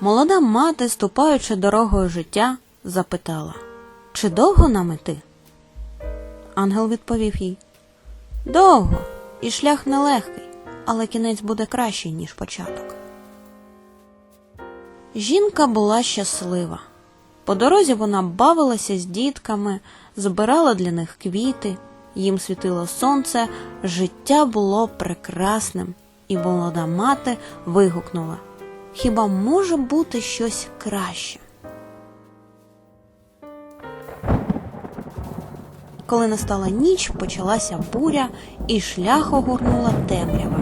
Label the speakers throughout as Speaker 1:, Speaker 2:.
Speaker 1: Молода мати, ступаючи дорогою життя, запитала Чи довго нам іти? Ангел відповів їй Довго, і шлях нелегкий, але кінець буде кращий, ніж початок. Жінка була щаслива. По дорозі вона бавилася з дітками, збирала для них квіти, їм світило сонце, життя було прекрасним, і молода мати вигукнула Хіба може бути щось краще? Коли настала ніч, почалася буря, і шлях огорнула темрява.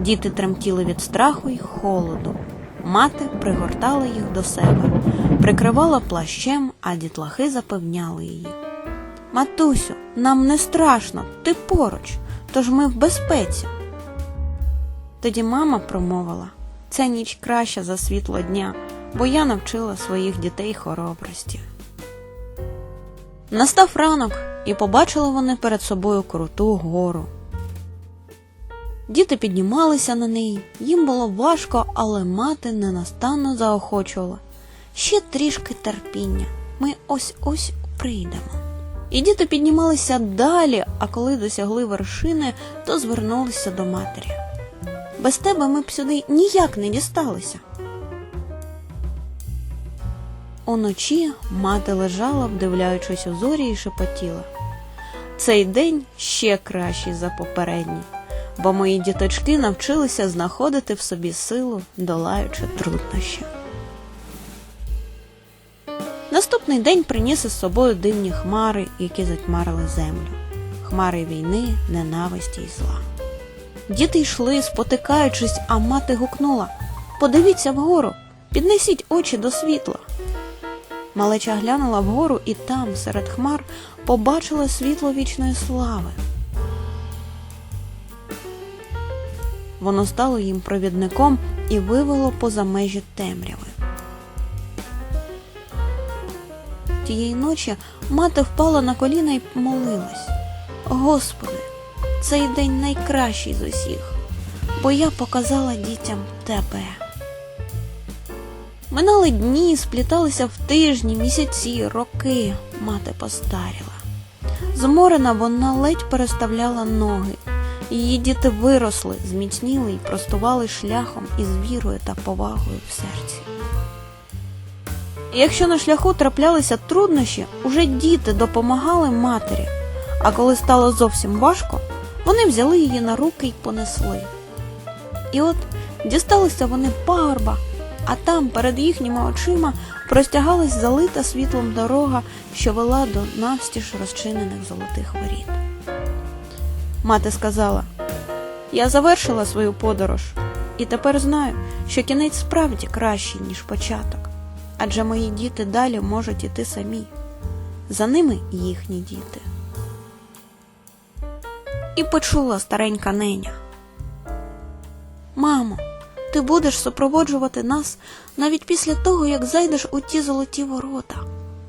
Speaker 1: Діти тремтіли від страху й холоду. Мати пригортала їх до себе, прикривала плащем, а дітлахи запевняли її. Матусю, нам не страшно, ти поруч, тож ми в безпеці. Тоді мама промовила ця ніч краща за світло дня, бо я навчила своїх дітей хоробрості. Настав ранок, і побачили вони перед собою круту гору. Діти піднімалися на неї, їм було важко, але мати ненастанно заохочувала. Ще трішки терпіння, ми ось ось прийдемо. І діти піднімалися далі, а коли досягли вершини, то звернулися до матері. Без тебе ми б сюди ніяк не дісталися. Уночі мати лежала, вдивляючись у зорі, і шепотіла. Цей день ще кращий за попередній, бо мої діточки навчилися знаходити в собі силу, долаючи труднощі. Наступний день приніс із собою дивні хмари, які затьмарили землю, хмари війни, ненависті й зла. Діти йшли, спотикаючись, а мати гукнула Подивіться вгору, піднесіть очі до світла. Малеча глянула вгору і там, серед хмар, побачила світло вічної слави. Воно стало їм провідником і вивело поза межі темряви. Тієї ночі мати впала на коліна і молилась. Господи, цей день найкращий з усіх, бо я показала дітям тебе. Минали дні, спліталися в тижні, місяці, роки. Мати постаріла. Зморена вона ледь переставляла ноги. Її діти виросли, зміцніли і простували шляхом із вірою та повагою в серці. Якщо на шляху траплялися труднощі, уже діти допомагали матері, а коли стало зовсім важко, вони взяли її на руки й понесли. І от дісталися вони пагорба, а там перед їхніми очима простягалась залита світлом дорога, що вела до навстіж розчинених золотих воріт. Мати сказала: Я завершила свою подорож, і тепер знаю, що кінець справді кращий, ніж початок, адже мої діти далі можуть іти самі, за ними їхні діти. І почула старенька неня. Мамо, ти будеш супроводжувати нас навіть після того, як зайдеш у ті золоті ворота,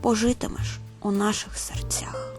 Speaker 1: пожитимеш у наших серцях.